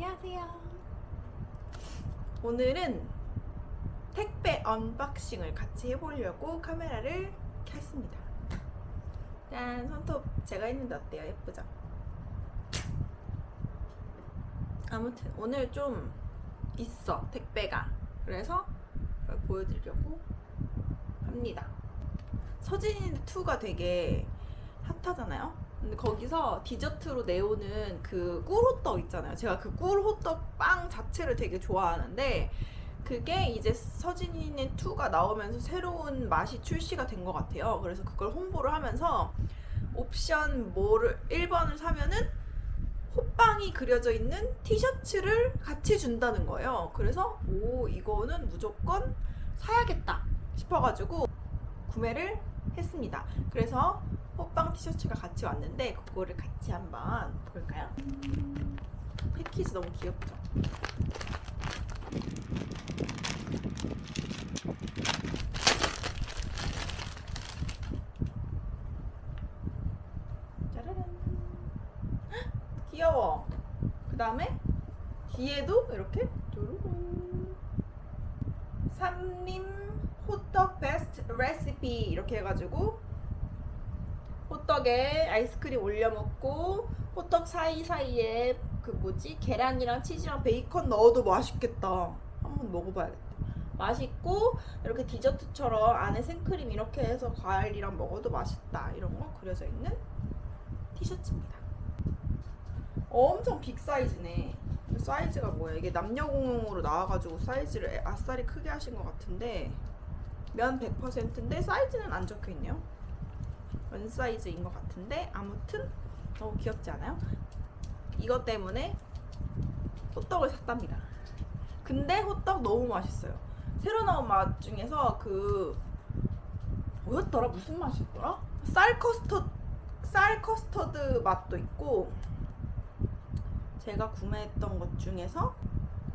안녕하세요. 오늘은 택배 언박싱을 같이 해보려고 카메라를 켰습니다. 짠, 손톱 제가 했는데 어때요? 예쁘죠? 아무튼 오늘 좀 있어 택배가 그래서 보여드리려고 합니다. 서진이 2가 되게 핫하잖아요. 거기서 디저트로 내오는 그 꿀호떡 있잖아요. 제가 그 꿀호떡 빵 자체를 되게 좋아하는데 그게 이제 서진이네 2가 나오면서 새로운 맛이 출시가 된 것 같아요. 그래서 그걸 홍보를 하면서 옵션 뭐를 1번을 사면은 호빵이 그려져 있는 티셔츠를 같이 준다는 거예요. 그래서 오 이거는 무조건 사야겠다 싶어가지고 구매를 했습니다. 그래서 호빵 티셔츠가 같이 왔는데 그거를 같이 한번 볼까요? 패키지 너무 귀엽죠? 짜라란 헉, 귀여워 그 다음에 뒤에도 이렇게 뚜루루 삼림 호떡 베스트 레시피 이렇게 해가지고 호떡에 아이스크림 올려 먹고 호떡 사이사이에 그 뭐지? 계란이랑 치즈랑 베이컨 넣어도 맛있겠다. 한번 먹어봐야겠다. 맛있고 이렇게 디저트처럼 안에 생크림 이렇게 해서 과일이랑 먹어도 맛있다. 이런 거 그려져 있는 티셔츠입니다. 엄청 빅 사이즈네. 사이즈가 뭐야? 이게 남녀공용으로 나와가지고 사이즈를 아싸리 크게 하신 것 같은데 면 100%인데 사이즈는 안 적혀 있네요 원 사이즈인 것 같은데 아무튼 너무 귀엽지 않아요? 이것 때문에 호떡을 샀답니다. 근데 호떡 너무 맛있어요. 새로 나온 맛 중에서 그 뭐였더라? 무슨 맛이었더라? 쌀 커스터 쌀 커스터드 맛도 있고 제가 구매했던 것 중에서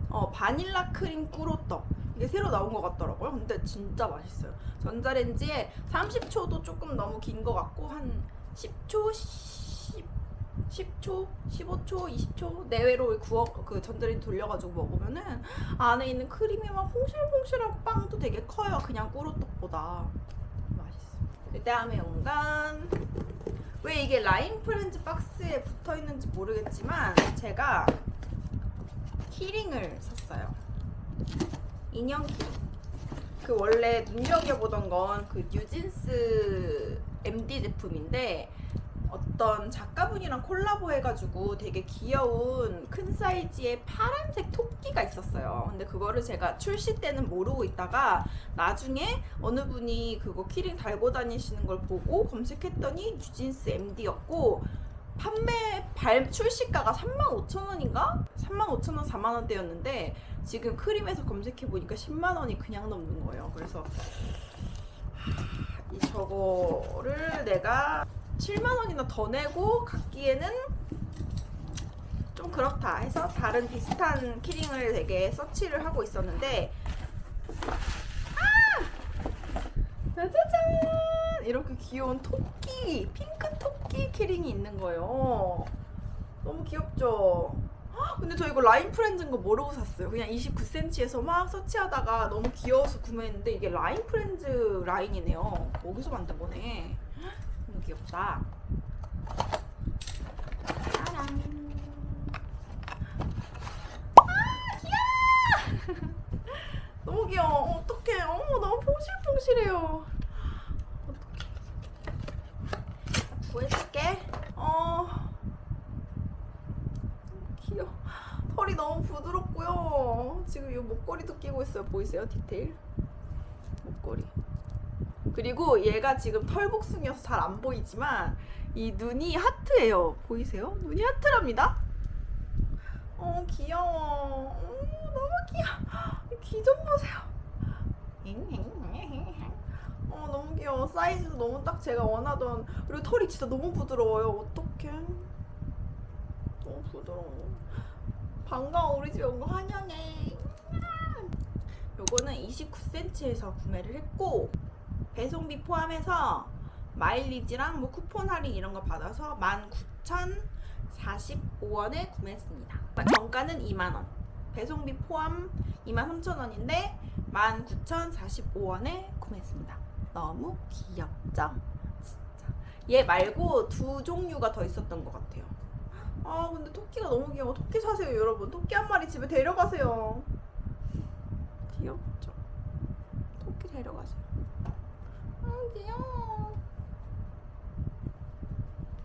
어, 바닐라 크림 꿀호떡 이게 새로 나온 것 같더라고요. 근데 진짜 맛있어요. 전자레인지에 30초도 조금 너무 긴 것 같고 한 10초, 10, 10초, 15초, 20초 내외로 구워 그 전자레인지 돌려가지고 먹으면은 안에 있는 크림이 막 봉실봉실하고 빵도 되게 커요. 그냥 꿀호떡보다 맛있어. 그 다음에 온간 왜 이게 라인 프렌즈 박스에 붙어 있는지 모르겠지만 제가 키링을 샀어요. 인형. 그 원래 눈여겨보던 건 그 뉴진스 MD 제품인데 어떤 작가분이랑 콜라보 해가지고 되게 귀여운 큰 사이즈의 파란색 토끼가 있었어요. 근데 그거를 제가 출시 때는 모르고 있다가 나중에 어느 분이 그거 키링 달고 다니시는 걸 보고 검색했더니 뉴진스 MD였고 판매 발 출시가가 35,000원인가? 35,000원, 4만 원대였는데 지금 크림에서 검색해 보니까 10만 원이 그냥 넘는 거예요. 그래서 하, 이 저거를 내가 7만 원이나 더 내고 갖기에는 좀 그렇다 해서 다른 비슷한 키링을 되게 서치를 하고 있었는데 아! 짜자잔! 이렇게 귀여운 토끼 핑크 토끼 키링이 있는 거예요. 너무 귀엽죠? 헉, 근데 저 이거 라인 프렌즈인 거 모르고 샀어요. 그냥 29cm에서 막 서치하다가 너무 귀여워서 구매했는데 이게 라인 프렌즈 라인이네요. 여기서 만든 거네. 헉, 너무 귀엽다. 짜란. 아, 귀여워! 너무 귀여워. 어떡해. 어머, 너무 퐁실퐁실해요. 구해줄게. 어. 귀여워. 털이 너무 부드럽고요. 지금 이 목걸이도 끼고 있어요. 보이세요? 디테일? 목걸이. 그리고 얘가 지금 털복숭이여서 잘 안 보이지만 이 눈이 하트예요. 보이세요? 눈이 하트랍니다. 어 귀여워. 어, 너무 귀여워. 귀 좀 보세요. 어 너무 귀여워. 사이즈도 너무 딱 제가 원하던 그리고 털이 진짜 너무 부드러워요. 어떡해. 너무 부드러워. 반가워 우리 집에 온 거 환영해. 요거는 29cm에서 구매를 했고 배송비 포함해서 마일리지랑 뭐 쿠폰 할인 이런 거 받아서 19,000 45원에 구매했습니다. 정가는 2만 원. 배송비 포함 23,000원인데 19,045원에 구매했습니다. 너무 귀엽죠? 진짜. 얘 말고 두 종류가 더 있었던 것 같아요. 아 근데 토끼가 너무 귀여워. 토끼 사세요 여러분. 토끼 한 마리 집에 데려가세요. 귀엽죠? 토끼 데려가세요. 아 귀여워.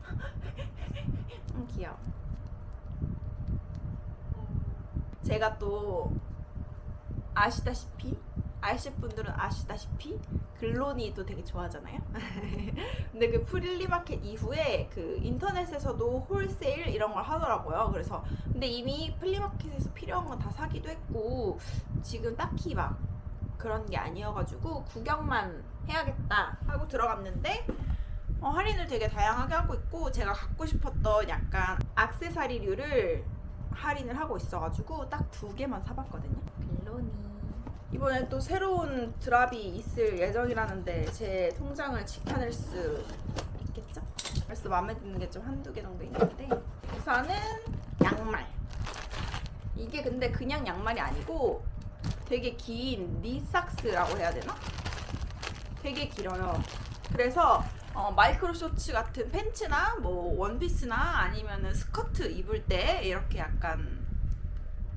음 귀여워. 제가 또 아시다시피 아실 분들은 아시다시피 글로니도 되게 좋아하잖아요. 근데 그 프릴리마켓 이후에 그 인터넷에서도 홀세일 이런 걸 하더라고요. 그래서 근데 이미 플리마켓에서 필요한 건 다 사기도 했고 지금 딱히 막 그런 게 아니어가지고 구경만 해야겠다 하고 들어갔는데 어, 할인을 되게 다양하게 하고 있고 제가 갖고 싶었던 약간 악세사리류를 할인을 하고 있어가지고 딱 두 개만 사봤거든요. 빌로니. 이번에 또 새로운 드랍이 있을 예정이라는데 제 통장을 지켜낼 수 있겠죠? 그래서 마음에 드는 게 좀 한두 개 정도 있는데 우선은 양말. 이게 근데 그냥 양말이 아니고 되게 긴 니삭스라고 해야 되나? 되게 길어요. 그래서 어, 마이크로 쇼츠 같은 팬츠나 뭐 원피스나 아니면은 스커트 입을 때 이렇게 약간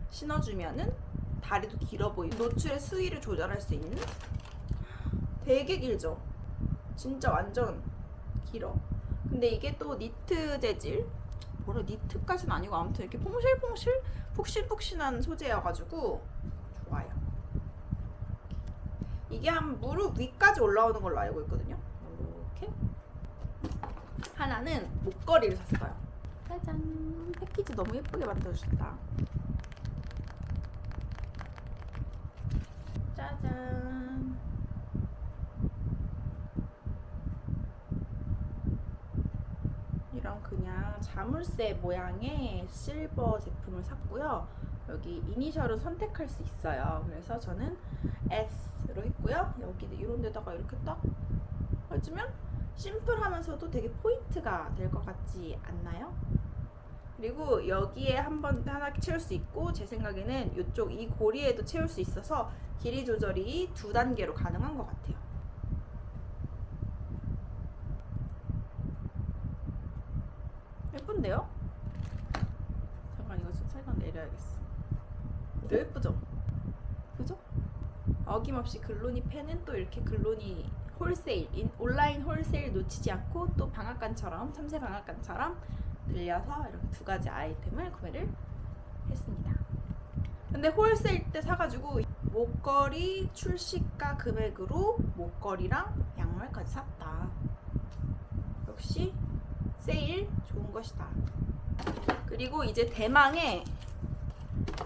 신어주면은 다리도 길어 보이고 노출의 수위를 조절할 수 있는 되게 길죠. 진짜 완전 길어. 근데 이게 또 니트 재질 뭐라 니트까지는 아니고 아무튼 이렇게 퐁실퐁실 푹신푹신한 소재여가지고 좋아요. 이게 한 무릎 위까지 올라오는 걸로 알고 있거든요. 이렇게 하나는 목걸이를 샀어요. 짜잔 패키지 너무 예쁘게 만들어주셨다. 짜잔. 이런 그냥 자물쇠 모양의 실버 제품을 샀고요. 여기 이니셜은 선택할 수 있어요. 그래서 저는 S로 했고요. 여기 이런 데다가 이렇게 딱 해주면 심플하면서도 되게 포인트가 될 것 같지 않나요? 그리고 여기에 한 번 하나 채울 수 있고 제 생각에는 이쪽 이 고리에도 채울 수 있어서 길이 조절이 두 단계로 가능한 것 같아요. 예쁜데요? 잠깐 이거 좀 살짝 내려야겠어. 더 예쁘죠? 그죠? 어김없이 글로니 펜은 또 이렇게 글로니 홀세일, 인- 온라인 홀세일 놓치지 않고 또 방앗간처럼 참새 방앗간처럼 늘려서 이렇게 두 가지 아이템을 구매를 했습니다. 근데 홀세일 때 사가지고 목걸이 출시가 금액으로 목걸이랑 양말까지 샀다. 역시 세일 좋은 것이다. 그리고 이제 대망의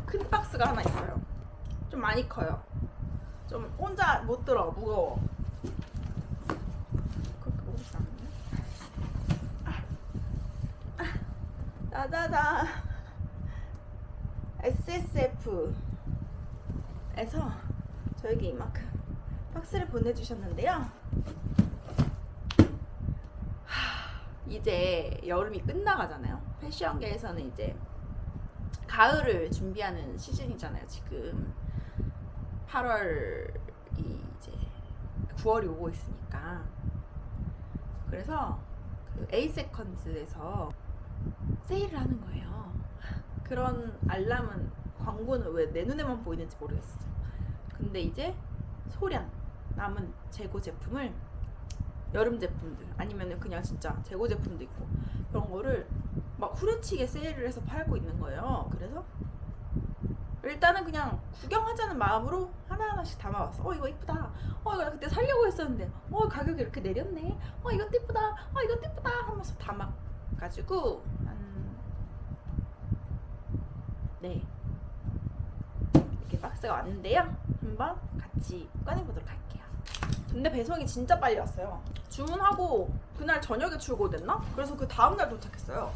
큰 박스가 하나 있어요. 좀 많이 커요. 좀 혼자 못 들어 무거워. 그렇게 무겁지 않네. 짜자잔. SSF에서 저에게 이만큼 박스를 보내주셨는데요. 하, 이제 여름이 끝나가잖아요. 패션계에서는 이제 가을을 준비하는 시즌이잖아요. 지금 8월이 이제 9월이 오고 있으니까 그래서 그 에이세컨즈에서 세일을 하는 거예요. 그런 알람은 광고는 왜 내 눈에만 보이는지 모르겠어. 근데 이제 소량 남은 재고 제품을 여름 제품들 아니면은 그냥 진짜 재고 제품도 있고 그런 거를 막 후려치게 세일을 해서 팔고 있는 거예요. 그래서 일단은 그냥 구경하자는 마음으로 하나하나씩 담아봤어. 어 이거 이쁘다. 어 이거 나 그때 살려고 했었는데 어 가격이 이렇게 내렸네. 어 이것도 이쁘다. 어 이것도 이쁘다 하면서 담아가지고 한 네. 이렇게 박스가 왔는데요. 한번 같이 꺼내보도록 할게요. 근데 배송이 진짜 빨리 왔어요. 주문하고 그날 저녁에 출고됐나? 그래서 그 다음날 도착했어요.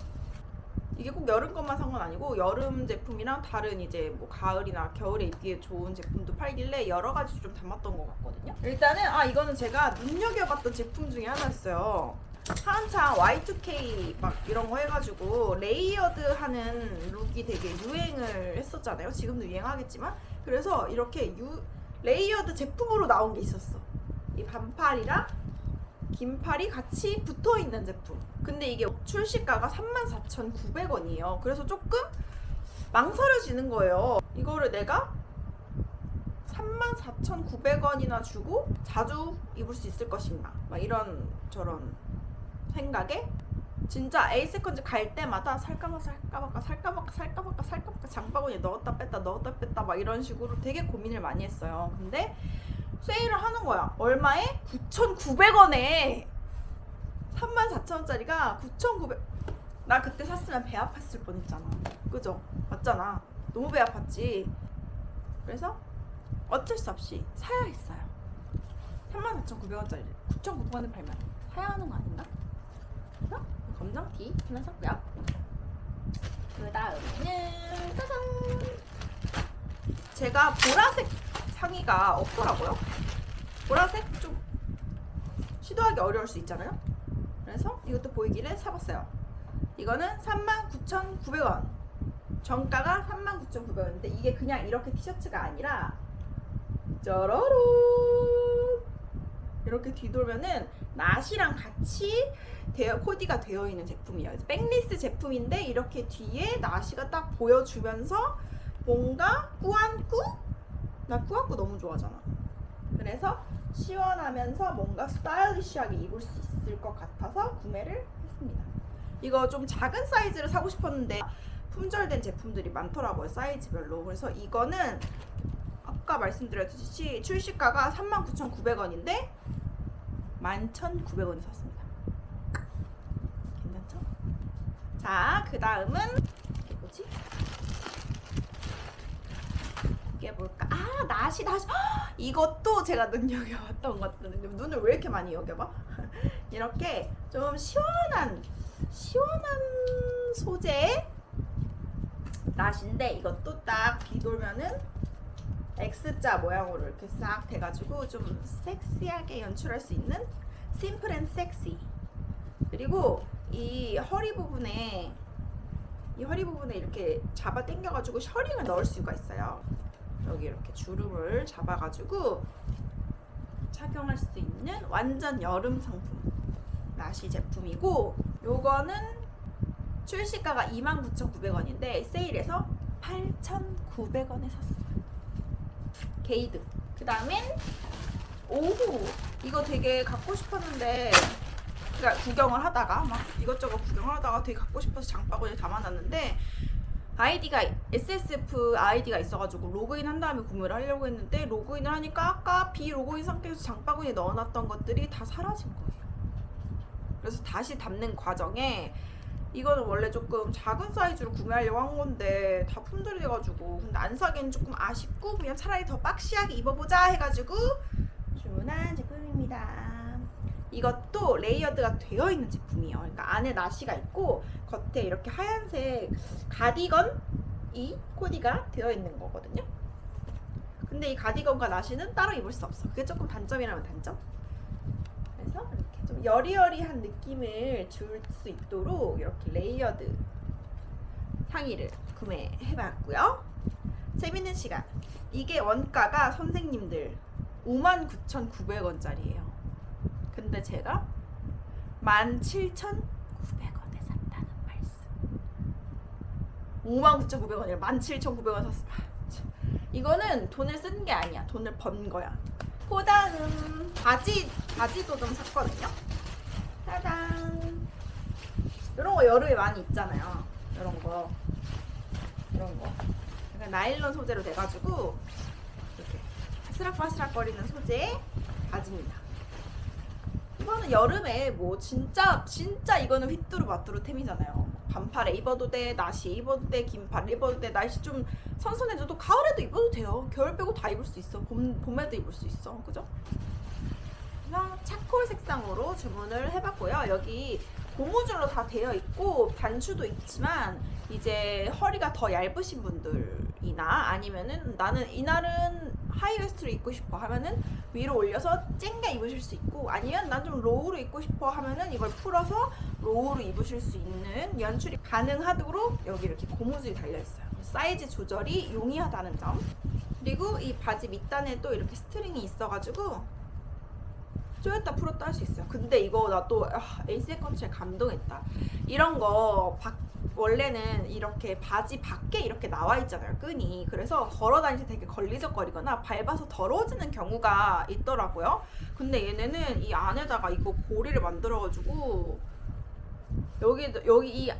이게 꼭 여름 것만 산 건 아니고 여름 제품이랑 다른 이제 뭐 가을이나 겨울에 입기에 좋은 제품도 팔길래 여러 가지 좀 담았던 것 같거든요. 일단은 아 이거는 제가 눈여겨봤던 제품 중에 하나였어요. 한창 Y2K 막 이런 거 해가지고 레이어드 하는 룩이 되게 유행을 했었잖아요. 지금도 유행하겠지만 그래서 이렇게 유 레이어드 제품으로 나온 게 있었어. 이 반팔이랑 긴팔이 같이 붙어 있는 제품. 근데 이게 출시가가 34,900원이에요. 그래서 조금 망설여지는 거예요. 이거를 내가 34,900원이나 주고 자주 입을 수 있을 것인가? 막 이런 저런 생각에 진짜 A 세컨즈 갈 때마다 살까 말까 살까 말까 살까 말까 살까 말까 살까 말까 장바구니에 넣었다 뺐다 넣었다 뺐다 막 이런 식으로 되게 고민을 많이 했어요. 근데 세일을 하는 거야. 얼마에? 9,900원에 34,000원짜리가 9,900. 나 그때 샀으면 배 아팠을 뻔했잖아. 그죠? 맞잖아. 너무 배 아팠지. 그래서 어쩔 수 없이 사야 했어요. 34,900원짜리를 9,900원에 팔면 사야 하는 거 아닌가? 그래서 검정 티 하나 샀고요. 그 다음에는 짜잔! 제가 보라색 상의가 없더라고요. 보라색 좀 시도하기 어려울 수 있잖아요. 그래서 이것도 보이길래 사봤어요. 이거는 39,900원. 정가가 39,900원인데 이게 그냥 이렇게 티셔츠가 아니라 짜라란 이렇게 뒤돌면은 나시랑 같이 되어 코디가 되어 있는 제품이에요. 백리스 제품인데 이렇게 뒤에 나시가 딱 보여주면서 뭔가 꾸안꾸? 나 꾸안꾸 너무 좋아하잖아. 그래서 시원하면서 뭔가 스타일리시하게 입을 수 있을 것 같아서 구매를 했습니다. 이거 좀 작은 사이즈를 사고 싶었는데 품절된 제품들이 많더라고요 사이즈별로. 그래서 이거는 아까 말씀드렸듯이 출시가가 39,900원인데 11,900원에 샀습니다. 괜찮죠? 자, 그 다음은 이게 뭐지? 이게 뭘까? 아, 나시, 나시. 헉! 이것도 제가 눈여겨봤던 것 같은데 눈을 왜 이렇게 많이 여겨봐? 이렇게 좀 시원한, 시원한 소재 나시인데 이것도 딱 뒤돌면은 X자 모양으로 이렇게 싹 돼가지고 좀 섹시하게 연출할 수 있는 심플 앤 섹시 그리고 이 허리 부분에 이 허리 부분에 이렇게 잡아 당겨가지고 셔링을 넣을 수가 있어요. 여기 이렇게 주름을 잡아가지고 착용할 수 있는 완전 여름 상품 나시 제품이고 요거는 출시가가 29,900원인데 세일해서 8,900원에 샀어요 게이드. 그 다음엔 오후 이거 되게 갖고 싶었는데 그러니까 구경을 하다가 막 이것저것 구경을 하다가 되게 갖고 싶어서 장바구니에 담아놨는데 아이디가 SSF 아이디가 있어가지고 로그인 한 다음에 구매를 하려고 했는데 로그인을 하니까 아까 비로그인 상태에서 장바구니에 넣어놨던 것들이 다 사라진 거예요. 그래서 다시 담는 과정에 이거는 원래 조금 작은 사이즈로 구매하려고 한 건데 다 품절이 돼가지고 근데 안 사기엔 조금 아쉽고 그냥 차라리 더 박시하게 입어보자 해가지고 주문한 제품입니다. 이것도 레이어드가 되어 있는 제품이에요. 그러니까 안에 나시가 있고 겉에 이렇게 하얀색 가디건이 코디가 되어 있는 거거든요. 근데 이 가디건과 나시는 따로 입을 수 없어. 그게 조금 단점이라면 단점. 여리여리한 느낌을 줄 수 있도록 이렇게 레이어드 상의를 구매해봤고요. 재밌는 시간. 이게 원가가 선생님들 59,900원짜리예요. 근데 제가 17,900원에 샀다는 말씀. 59,900원이라 17,900원 샀어. 아, 참. 이거는 돈을 쓴 게 아니야. 돈을 번 거야. 보다는 바지 바지도 좀 샀거든요. 짜잔. 이런 거 여름에 많이 입잖아요. 이런 거. 이런 거. 약간 나일론 소재로 돼가지고 이렇게 바스락바스락거리는 소재의 바지입니다. 이거는 여름에 뭐 진짜 진짜 이거는 휘뚜루 마뚜루 템이잖아요. 반팔에 입어도 돼, 나시에 입어도 돼, 긴팔에 입어도 돼. 날씨 좀 선선해져도 가을에도 입어도 돼요. 겨울 빼고 다 입을 수 있어. 봄 봄에도 입을 수 있어. 그죠? 차콜 색상으로 주문을 해봤고요. 여기 고무줄로 다 되어 있고 단추도 있지만 이제 허리가 더 얇으신 분들이나 아니면은 나는 이날은 하이웨스트를 입고 싶어 하면은 위로 올려서 쨍게 입으실 수 있고 아니면 난 좀 로우로 입고 싶어 하면은 이걸 풀어서 로우로 입으실 수 있는 연출이 가능하도록 여기 이렇게 고무줄이 달려 있어요. 사이즈 조절이 용이하다는 점. 그리고 이 바지 밑단에 또 이렇게 스트링이 있어가지고 조였다 풀었다 할 수 있어요. 근데 이거 나 또 에이스의 컨셉에 감동했다. 이런 거 바, 원래는 이렇게 바지 밖에 이렇게 나와 있잖아요. 끈이. 그래서 걸어 다닐 때 되게 걸리적거리거나 밟아서 더러워지는 경우가 있더라고요. 근데 얘네는 이 안에다가 이거 고리를 만들어가지고 여기 여기 이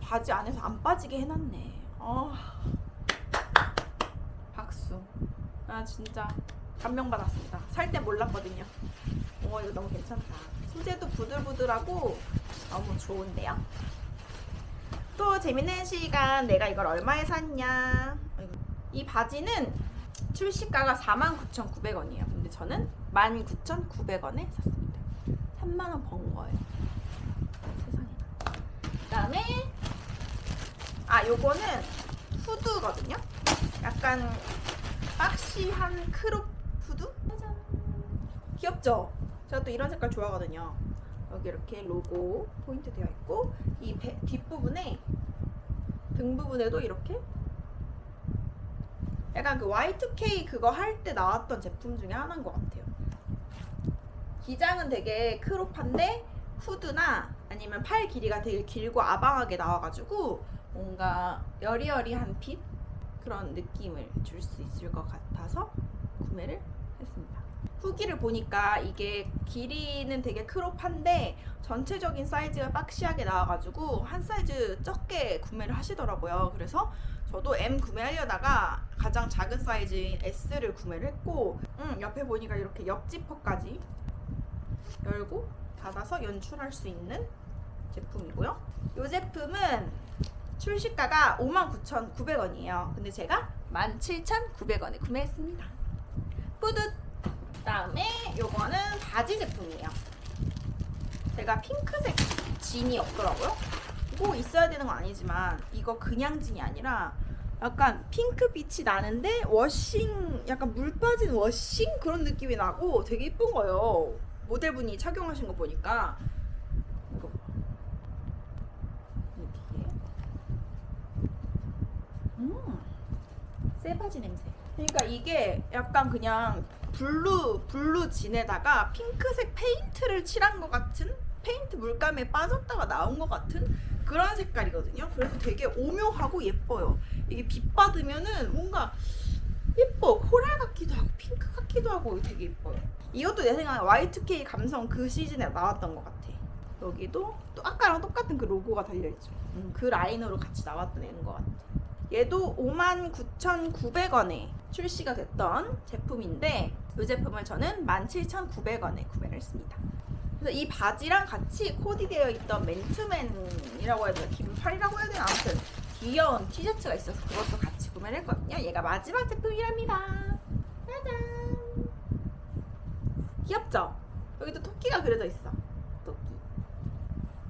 바지 안에서 안 빠지게 해놨네. 아 박수. 아 진짜 감명받았습니다. 살 때 몰랐거든요. 오 이거 너무 괜찮다. 소재도 부들부들하고 너무 좋은데요. 또 재밌는 시간 내가 이걸 얼마에 샀냐. 이 바지는 출시가가 49,900원이에요. 근데 저는 19,900원에 샀습니다. 3만 원 번 거예요. 세상에. 그다음에 아 요거는 후드거든요. 약간 박시한 크롭 후드? 귀엽죠? 제가 또 이런 색깔 좋아하거든요. 여기 이렇게 로고 포인트 되어 있고 이 배- 뒷부분에 등 부분에도 이렇게 약간 그 Y2K 그거 할 때 나왔던 제품 중에 하나인 것 같아요. 기장은 되게 크롭한데 후드나 아니면 팔 길이가 되게 길고 아방하게 나와가지고 뭔가 여리여리한 핏 그런 느낌을 줄 수 있을 것 같아서 구매를. 후기를 보니까 이게 길이는 되게 크롭한데 전체적인 사이즈가 박시하게 나와가지고 한 사이즈 적게 구매를 하시더라고요. 그래서 저도 M 구매하려다가 가장 작은 사이즈인 S를 구매를 했고 음, 옆에 보니까 이렇게 옆 지퍼까지 열고 닫아서 연출할 수 있는 제품이고요. 이 제품은 출시가가 59,900원이에요. 근데 제가 17,900원에 구매했습니다. 뿌듯! 다음에 요거는 바지 제품이에요. 제가 핑크색 진이 없더라고요. 뭐 있어야 되는 건 아니지만 이거 그냥 진이 아니라 약간 핑크 빛이 나는데 워싱 약간 물 빠진 워싱 그런 느낌이 나고 되게 이쁜 거예요. 모델분이 착용하신 거 보니까 이거 음, 쇠바지 냄새. 그러니까 이게 약간 그냥 블루 블루 진에다가 핑크색 페인트를 칠한 것 같은 페인트 물감에 빠졌다가 나온 것 같은 그런 색깔이거든요. 그래서 되게 오묘하고 예뻐요. 이게 빛 받으면은 뭔가 예뻐 코랄 같기도 하고 핑크 같기도 하고 되게 예뻐요. 이것도 내 생각에 Y2K 감성 그 시즌에 나왔던 것 같아. 여기도 또 아까랑 똑같은 그 로고가 달려있죠. 음, 그 라인으로 같이 나왔던 애인 것 같아. 얘도 59,900원에 출시가 됐던 제품인데 이 제품을 저는 17,900원에 구매를 했습니다. 그래서 이 바지랑 같이 코디되어 있던 맨투맨이라고 해야 되나 긴팔이라고 해야 되나 아무튼 귀여운 티셔츠가 있어서 그것도 같이 구매를 했거든요. 얘가 마지막 제품이랍니다. 짜잔. 귀엽죠? 여기도 토끼가 그려져 있어. 토끼.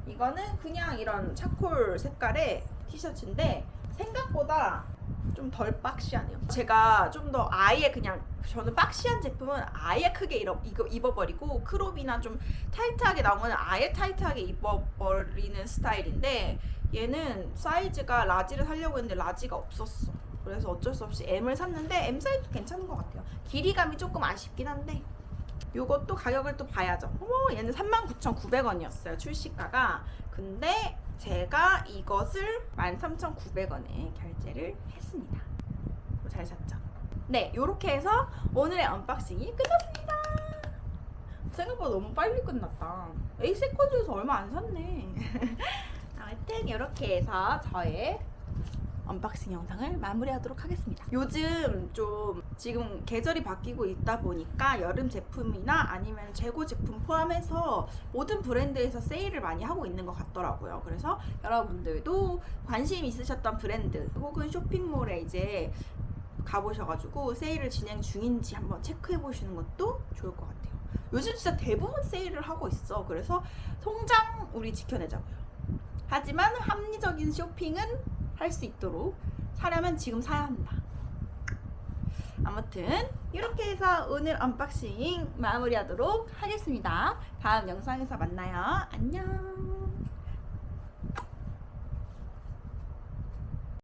이거는 그냥 이런 차콜 색깔의 티셔츠인데 생각보다 좀 덜 박시하네요. 제가 좀 더 아예 그냥 저는 박시한 제품은 아예 크게 입어버리고 크롭이나 좀 타이트하게 나오면 아예 타이트하게 입어버리는 스타일인데 얘는 사이즈가 라지를 사려고 했는데 라지가 없었어. 그래서 어쩔 수 없이 M을 샀는데 M 사이즈 괜찮은 것 같아요. 길이감이 조금 아쉽긴 한데 요것도 가격을 또 봐야죠. 어머, 얘는 39,900원이었어요. 출시가가. 근데 제가 이것을 13,900원에 결제를 했습니다. 잘 샀죠? 네, 요렇게 해서 오늘의 언박싱이 끝났습니다. 생각보다 너무 빨리 끝났다. 에이스 코즈에서 얼마 안 샀네. 아무튼 이렇게 해서 저의 언박싱 영상을 마무리하도록 하겠습니다. 요즘 좀 지금 계절이 바뀌고 있다 보니까 여름 제품이나 아니면 재고 제품 포함해서 모든 브랜드에서 세일을 많이 하고 있는 것 같더라고요. 그래서 여러분들도 관심 있으셨던 브랜드 혹은 쇼핑몰에 이제 가보셔가지고 세일을 진행 중인지 한번 체크해 보시는 것도 좋을 것 같아요. 요즘 진짜 대부분 세일을 하고 있어. 그래서 통장 우리 지켜내자고요. 하지만 합리적인 쇼핑은 할 수 있도록 사려면 지금 사야 한다. 아무튼 이렇게 해서 오늘 언박싱 마무리하도록 하겠습니다. 다음 영상에서 만나요. 안녕.